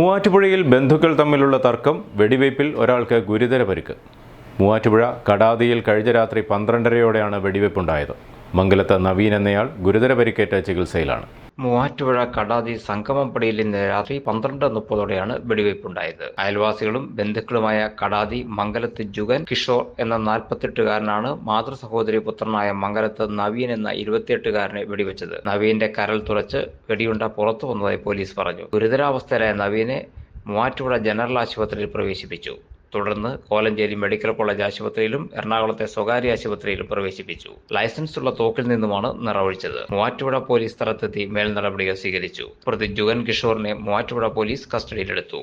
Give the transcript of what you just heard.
മൂവാറ്റുപുഴയിൽ ബന്ധുക്കൾ തമ്മിലുള്ള തർക്കം വെടിവയ്പിൽ ഒരാൾക്ക് ഗുരുതര പരിക്ക്. മൂവാറ്റുപുഴ കടാതിയിൽ കഴിഞ്ഞ രാത്രി പന്ത്രണ്ടരയോടെയാണ് വെടിവയ്പുണ്ടായത്. മംഗലത്ത് നവീൻ എന്നയാൾ ഗുരുതര പരിക്കേറ്റ ചികിത്സയിലാണ്. മൂവാറ്റുപുഴ കടാതി സംഗമപ്പടിയിൽ ഇന്ന് രാത്രി പന്ത്രണ്ട് മുപ്പതോടെയാണ് വെടിവയ്പുണ്ടായത്. അയൽവാസികളും ബന്ധുക്കളുമായ കടാതി മംഗലത്ത് ജുഗൻ കിഷോർ എന്ന നാൽപ്പത്തെട്ടുകാരനാണ് മാതൃ സഹോദരി പുത്രനായ മംഗലത്ത് നവീൻ എന്ന ഇരുപത്തിയെട്ടുകാരനെ വെടിവെച്ചത്. നവീന്റെ കരൾ തുളച്ച് വെടിയുണ്ട പുറത്തു വന്നതായി പോലീസ് പറഞ്ഞു. ഗുരുതരാവസ്ഥയിലായ നവീനെ മൂവാറ്റുപുഴ ജനറൽ ആശുപത്രിയിൽ പ്രവേശിപ്പിച്ചു. തുടർന്ന് കോലഞ്ചേരി മെഡിക്കൽ കോളേജ് ആശുപത്രിയിലും എറണാകുളത്തെ സ്വകാര്യ ആശുപത്രിയിലും പ്രവേശിപ്പിച്ചു. ലൈസൻസ് ഉള്ള തോക്കിൽ നിന്നുമാണ് നിറവൊഴിച്ചത് മൂവാറ്റുപുഴ പോലീസ് സ്ഥലത്തെത്തി മേൽ നടപടികൾ സ്വീകരിച്ചു. പ്രതി ജുഗൻ കിഷോറിനെ മൂവാറ്റുപുഴ പോലീസ് കസ്റ്റഡിയിലെടുത്തു.